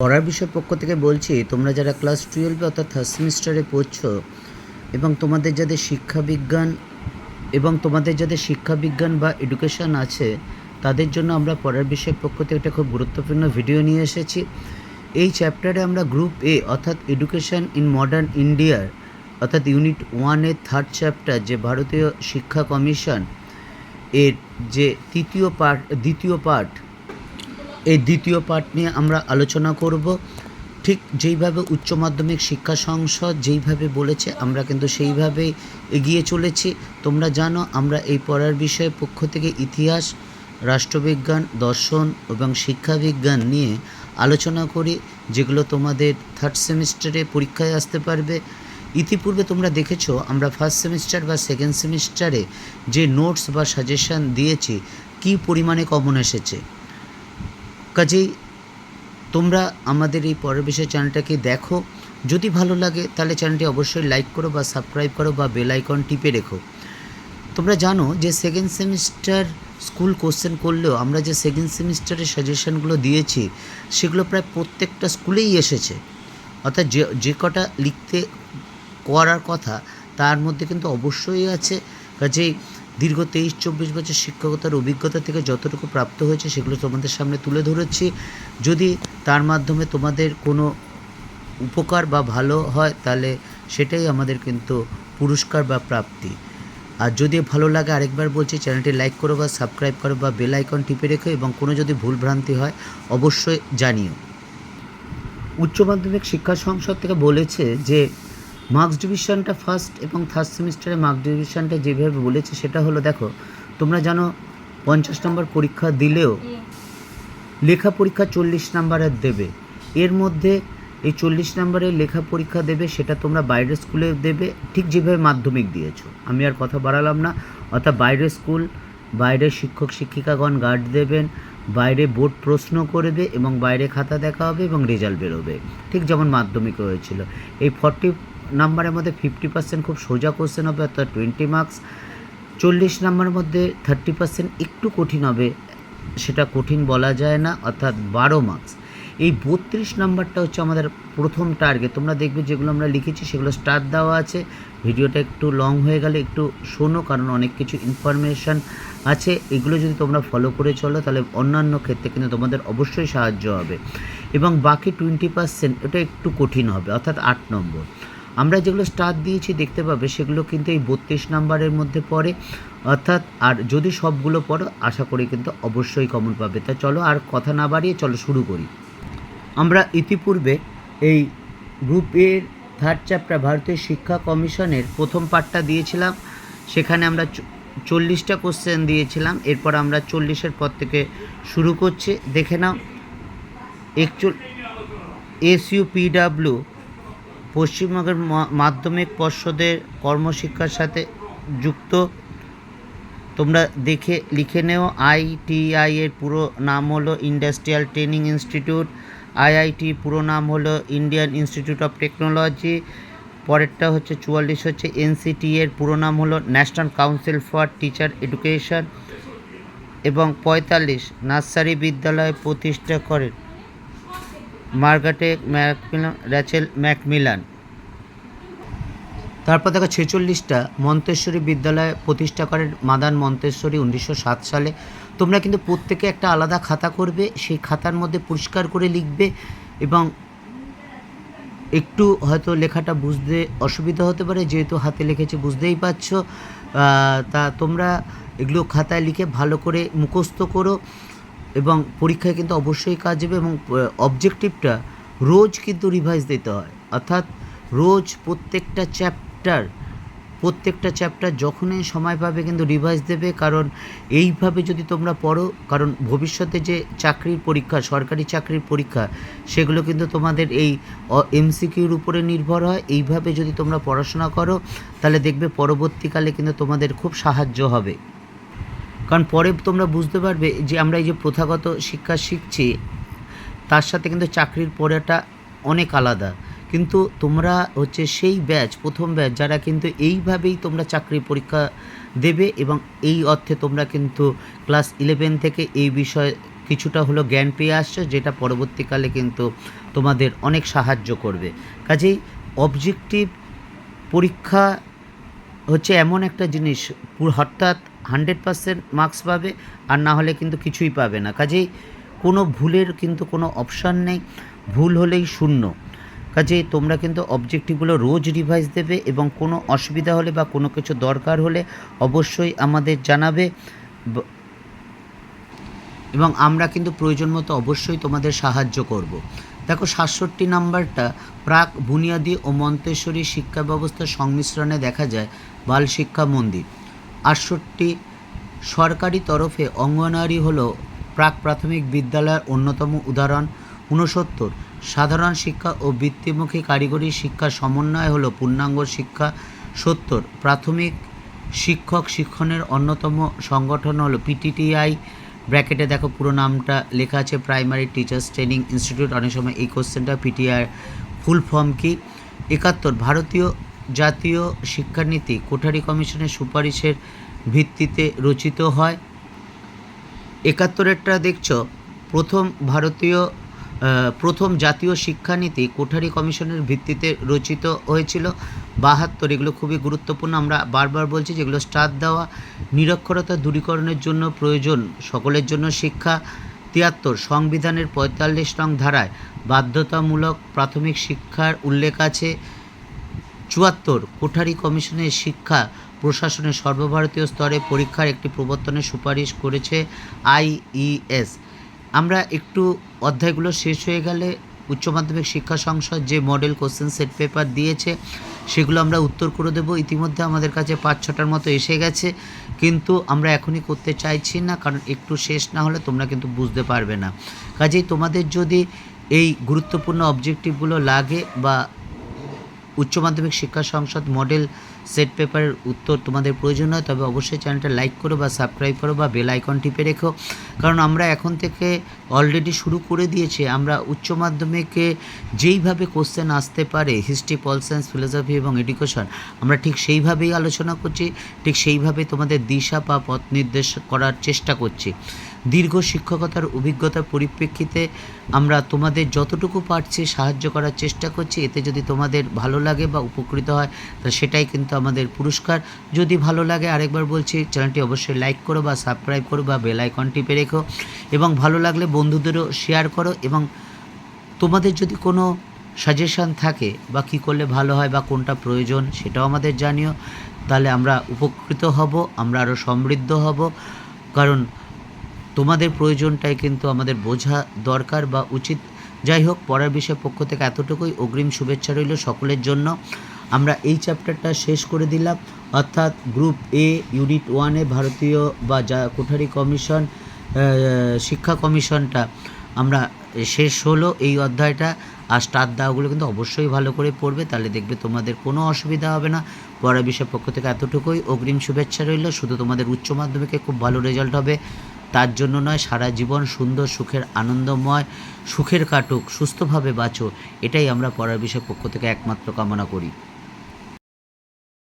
পড়ার বিষয় পক্ষ থেকে বলছি, তোমরা যারা ক্লাস টুয়েলভে অর্থাৎ থার্ড সেমিস্টারে পড়ছো এবং তোমাদের যাদের শিক্ষাবিজ্ঞান এবং তোমাদের যাদের শিক্ষাবিজ্ঞান বা এডুকেশন আছে, তাদের জন্য আমরা পড়ার বিষয় পক্ষ থেকে একটা খুব গুরুত্বপূর্ণ ভিডিও নিয়ে এসেছি। এই চ্যাপ্টারে আমরা গ্রুপ এ অর্থাৎ এডুকেশন ইন মডার্ন ইন্ডিয়ার অর্থাৎ ইউনিট ওয়ানের থার্ড চ্যাপ্টার যে ভারতীয় শিক্ষা কমিশন এর যে তৃতীয় পার্ট দ্বিতীয় পার্ট এই দ্বিতীয় পাঠ নিয়ে আমরা আলোচনা করব। ঠিক যেইভাবে উচ্চ মাধ্যমিক শিক্ষা সংসদ যেইভাবে বলেছে, আমরা কিন্তু সেইভাবেই এগিয়ে চলেছি। তোমরা জানো, আমরা এই পড়ার বিষয়ে পক্ষ থেকে ইতিহাস, রাষ্ট্রবিজ্ঞান, দর্শন এবং শিক্ষাবিজ্ঞান নিয়ে আলোচনা করি, যেগুলো তোমাদের থার্ড সেমিস্টারে পরীক্ষায় আসতে পারবে। ইতিপূর্বে তোমরা দেখেছ, আমরা ফার্স্ট সেমিস্টার বা সেকেন্ড সেমিস্টারে যে নোটস বা সাজেশান দিয়েছি, কী পরিমাণে কমন এসেছে? কাজেই তোমরা আমাদের এই পরের বিষয় চ্যানেলটাকে দেখো। যদি ভালো লাগে, তাহলে চ্যানেলটি অবশ্যই লাইক করো বা সাবস্ক্রাইব করো বা বেল আইকন টিপে রেখো। তোমরা জানো যে সেকেন্ড সেমিস্টার স্কুল কোশ্চেন করলেও আমরা যে সেকেন্ড সেমিস্টারের সাজেশনগুলো দিয়েছি, সেগুলো প্রায় প্রত্যেকটা স্কুলেই এসেছে। অর্থাৎ যে যে কটা লিখতে করার কথা, তার মধ্যে কিন্তু অবশ্যই আছে। কাজেই দীর্ঘ তেইশ, চব্বিশ বছর শিক্ষকতার অভিজ্ঞতা থেকে যতটুকু প্রাপ্ত হয়েছে সেগুলো তোমাদের সামনে তুলে ধরেছি। যদি তার মাধ্যমে তোমাদের কোনো উপকার বা ভালো হয়, তাহলে সেটাই আমাদের কিন্তু পুরস্কার বা প্রাপ্তি। আর যদি ভালো লাগে, আরেকবার বলছি, চ্যানেলটি লাইক করো বা সাবস্ক্রাইব করো বা বেল আইকন টিপে রেখো এবং কোনো যদি ভুল ভ্রান্তি হয়, অবশ্যই জানিও। উচ্চ মাধ্যমিক শিক্ষা সংসদ থেকে বলেছে যে মার্কস ডিভিশনটা ফার্স্ট এবং থার্ড সেমিস্টারে মার্কস ডিভিশনটা যেভাবে বলেছে সেটা হলো দেখো তোমরা জানো পঞ্চাশ নম্বর পরীক্ষা দিলেও লেখা পরীক্ষা চল্লিশ নাম্বারের দেবে। এর মধ্যে এই চল্লিশ নম্বরের লেখা পরীক্ষা দেবে সেটা তোমরা বাইরের স্কুলে দেবে ঠিক যেভাবে মাধ্যমিক দিয়েছ। আমি আর কথা বাড়ালাম না অর্থাৎ বাইরের স্কুল বাইরের শিক্ষক শিক্ষিকাগণ গার্ড দেবেন বাইরে বোর্ড প্রশ্ন করবে এবং বাইরে খাতা দেখা হবে এবং রেজাল্ট বেরোবে ঠিক যেমন মাধ্যমিক হয়েছিল। এই ফর্টি নাম্বারের মধ্যে ফিফটি পার্সেন্ট খুব সোজা কোশ্চেন হবে, অর্থাৎ টোয়েন্টি মার্কস চল্লিশ নাম্বারের মধ্যে থার্টি পার্সেন্ট একটু কঠিন হবে, সেটা কঠিন বলা যায় না, অর্থাৎ বারো মার্কস এই বত্রিশ নাম্বারটা হচ্ছে আমাদের প্রথম টার্গেট তোমরা দেখবে যেগুলো আমরা লিখেছি, সেগুলো স্টার দেওয়া আছে। ভিডিওটা একটু লং হয়ে গেলে একটু শোনো, কারণ অনেক কিছু ইনফরমেশান আছে। এগুলো যদি তোমরা ফলো করে চলো, তাহলে অন্যান্য ক্ষেত্রে কিন্তু তোমাদের অবশ্যই সাহায্য হবে। এবং বাকি টোয়েন্টি পার্সেন্ট এটা একটু কঠিন হবে, অর্থাৎ আট নম্বর। আমরা যেগুলো স্টার দিয়েছি দেখতে পাবে, সেগুলো কিন্তু এই বত্রিশ নাম্বারের মধ্যে পড়ে। অর্থাৎ, আর যদি সবগুলো পড়ো, আশা করি কিন্তু অবশ্যই কমন পাবে। তা চলো আর কথা না বাড়িয়ে চলো শুরু করি। আমরা ইতিপূর্বে এই গ্রুপ এর থার্ড চ্যাপ্টার ভারতীয় শিক্ষা কমিশনের প্রথম পার্টটা দিয়েছিলাম। সেখানে আমরা চল্লিশটা কোশ্চেন দিয়েছিলাম। এরপর আমরা চল্লিশের পর থেকে শুরু করছি। দেখে নাও, একচুল এসইউ পিডাব্লিউ পশ্চিমবঙ্গের মাধ্যমিক পর্ষদের কর্মশিক্ষার সাথে যুক্ত। তোমরা দেখে, লিখে নেও। আইটিআই এর পুরো নাম হলো ইন্ডাস্ট্রিয়াল ট্রেনিং ইনস্টিটিউট আইআইটি পুরো নাম হলো ইন্ডিয়ান ইনস্টিটিউট অফ টেকনোলজি পরেরটা হচ্ছে চুয়াল্লিশ হচ্ছে এনসিটি এর পুরো নাম হলো national council for teacher education এবং পঁয়তাল্লিশ নার্সারি বিদ্যালয় প্রতিষ্ঠা করেন। Margaret McMillan Rachel McMillan. তারপর দেখো ছেচল্লিশটা মন্তেশ্বরী বিদ্যালয় প্রতিষ্ঠা করেন মাদান মন্তেশ্বরী উনিশশো সাত সালে। তোমরা কিন্তু প্রত্যেকে একটা আলাদা খাতা করবে, সেই খাতার মধ্যে পরিষ্কার করে লিখবে এবং একটু হয়তো লেখাটা বুঝতে অসুবিধা হতে পারে, যেহেতু হাতে লিখেছি বুঝতেই পারছ। তা তোমরা এগুলো খাতায় লিখে ভালো করে মুখস্থ করো। এবং পরীক্ষায় কিন্তু অবশ্যই কাজ হবে এবং অবজেক্টিভটা রোজ কিন্তু রিভাইজ দিতে হয়। অর্থাৎ রোজ প্রত্যেকটা চ্যাপ্টার প্রত্যেকটা চ্যাপ্টার যখনই সময় পাবে কিন্তু রিভাইজ দেবে। কারণ এইভাবে যদি তোমরা পড়ো, কারণ ভবিষ্যতে যে চাকরির পরীক্ষা, সরকারি চাকরির পরীক্ষা, সেগুলো কিন্তু তোমাদের এই এমসিকিউর উপরে নির্ভর হয়। এইভাবে যদি তোমরা পড়াশোনা করো, তাহলে দেখবে পরবর্তীকালে কিন্তু তোমাদের খুব সাহায্য হবে। কারণ পরে তোমরা বুঝতে পারবে যে আমরা এই যে প্রথাগত শিক্ষা শিখছি, তার সাথে কিন্তু চাকরির পড়াটা অনেক আলাদা। কিন্তু তোমরা হচ্ছে সেই ব্যাচ, প্রথম ব্যাচ, যারা কিন্তু এইভাবেই তোমরা চাকরি পরীক্ষা দেবে এবং এই অর্থে তোমরা কিন্তু ক্লাস ইলেভেন থেকে এই বিষয়ে কিছুটা হলো জ্ঞান পেয়ে আসছো, যেটা পরবর্তীকালে কিন্তু তোমাদের অনেক সাহায্য করবে। কাজেই অবজেক্টিভ পরীক্ষা হচ্ছে এমন একটা জিনিস, হঠাৎ হান্ড্রেড পার্সেন্ট মার্কস পাবে আর না হলে কিন্তু কিছুই পাবে না। কাজেই কোনো ভুলের কিন্তু কোনো অপশান নেই, ভুল হলেই শূন্য। কাজেই তোমরা কিন্তু অবজেক্টিভগুলো রোজ রিভাইজ দেবে এবং কোনো অসুবিধা হলে বা কোনো কিছু দরকার হলে অবশ্যই আমাদের জানাবে। এবং আমরা কিন্তু প্রয়োজন মতো অবশ্যই তোমাদের সাহায্য করব। দেখো সাতষট্টি নাম্বারটা, প্রাক, বুনিয়াদী ও মন্তেশ্বরী শিক্ষা ব্যবস্থার সংমিশ্রণে দেখা যায় বাল শিক্ষা মন্দির। আটষট্টি সরকারি তরফে অঙ্গনওয়াড়ি হলো প্রাক প্রাথমিক বিদ্যালয়ের অন্যতম উদাহরণ। ঊনসত্তর সাধারণ শিক্ষা ও বৃত্তিমুখী কারিগরি শিক্ষা সমন্বয় হলো পূর্ণাঙ্গ শিক্ষা। সত্তর প্রাথমিক শিক্ষক শিক্ষণের অন্যতম সংগঠন হলো পিটিটিআই ব্র্যাকেটে দেখো পুরো নামটা লেখা আছে, প্রাইমারি টিচার্স ট্রেনিং ইনস্টিটিউট। অনেক সময় এই কোশ্চেনটা পিটিআই ফুল ফর্ম কি? একাত্তর ভারতীয় জাতীয় শিক্ষানীতি কোঠারি কমিশনের সুপারিশের ভিত্তিতে রচিত হয়। একাত্তরেরটা দেখছ? প্রথম ভারতীয় প্রথম জাতীয় শিক্ষানীতি কোঠারি কমিশনের ভিত্তিতে রচিত হয়েছিল। বাহাত্তর, এগুলো খুবই গুরুত্বপূর্ণ। আমরা বারবার বলছি যেগুলো স্টার দেওয়া, নিরক্ষরতা দূরীকরণের জন্য প্রয়োজন, সকলের জন্য শিক্ষা। তিয়াত্তর, সংবিধানের পঁয়তাল্লিশ নং ধারায় বাধ্যতামূলক প্রাথমিক শিক্ষার উল্লেখ আছে। চুয়াত্তর, কোঠারি কমিশনের শিক্ষা প্রশাসনের সর্বভারতীয় স্তরে পরীক্ষার একটি প্রবর্তনের সুপারিশ করেছে আইইএস আমরা একটু অধ্যায়গুলো শেষ হয়ে গেলে উচ্চ মাধ্যমিক শিক্ষা সংসদ যে মডেল কোশ্চেন সেট পেপার দিয়েছে, সেগুলো আমরা উত্তর করে দেবো। ইতিমধ্যে আমাদের কাছে পাঁচ ছটার মতো এসে গেছে, কিন্তু আমরা এখনই করতে চাইছি না, কারণ একটু শেষ না হলে তোমরা কিন্তু বুঝতে পারবে না। কাজেই তোমাদের যদি এই গুরুত্বপূর্ণ অবজেক্টিভগুলো লাগে বা উচ্চ মাধ্যমিক শিক্ষা সংসদ মডেল সেট পেপারের উত্তর তোমাদের প্রয়োজন হয় তবে অবশ্যই চ্যানেলটা লাইক করো বা সাবস্ক্রাইব করো বা বেল আইকন টিপে রেখো। কারণ আমরা এখন থেকে অলরেডি শুরু করে দিয়েছি। আমরা উচ্চ মাধ্যমিকে যেইভাবে কোশ্চেন আসতে পারে হিস্ট্রি পল সায়েন্স ফিলোসফি এবং এডুকেশন আমরা ঠিক সেইভাবেই আলোচনা করছি, ঠিক সেইভাবে তোমাদের দিশা বা পথ নির্দেশ করার চেষ্টা করছি। দীর্ঘ শিক্ষকতার অভিজ্ঞতার পরিপ্রেক্ষিতে আমরা তোমাদের যতটুকু পারছি সাহায্য করার চেষ্টা করছি। এতে যদি তোমাদের ভালো লাগে বা উপকৃত হয়, তা সেটাই কিন্তু আমাদের পুরস্কার। যদি ভালো লাগে, আরেকবার বলছি, চ্যানেলটি অবশ্যই লাইক করো বা সাবস্ক্রাইব করো বা বেল আইকন টিপে রেখো। এবং ভালো লাগলে বন্ধুদেরও শেয়ার করো এবং তোমাদের যদি কোনো সাজেশান থাকে বা কী করলে ভালো হয় বা কোনটা প্রয়োজন সেটাও আমাদের জানিও। তাহলে আমরা উপকৃত হব, আমরা আরও সমৃদ্ধ হব। কারণ তোমাদের প্রয়োজনটাই কিন্তু আমাদের বোঝা দরকার বা উচিত। যাই হোক পড়ার বিষয় পক্ষ থেকে এতটুকুই। অগ্রিম শুভেচ্ছা রইল সকলের জন্য। আমরা এই চ্যাপ্টারটা শেষ করে দিলাম। অর্থাৎ গ্রুপ এ, ইউনিট ওয়ানে ভারতীয় বা যা কোঠারি কমিশন শিক্ষা কমিশনটা আমরা শেষ হলো এই অধ্যায়টা। আর স্টার দেওয়াগুলো কিন্তু অবশ্যই ভালো করে পড়বে। তাহলে দেখবে তোমাদের কোনো অসুবিধা হবে না। পড়ার বিষয়ের পক্ষ থেকে এতটুকুই। অগ্রিম শুভেচ্ছা রইল। শুধু তোমাদের উচ্চ মাধ্যমিকে খুব ভালো রেজাল্ট হবে। তার জন্য নয়, সারা জীবন সুন্দর, সুখের, আনন্দময়, সুখের কাটুক, সুস্থভাবে বাঁচো এটাই আমরা পড়ার বিষয় পক্ষ থেকে একমাত্র কামনা করি।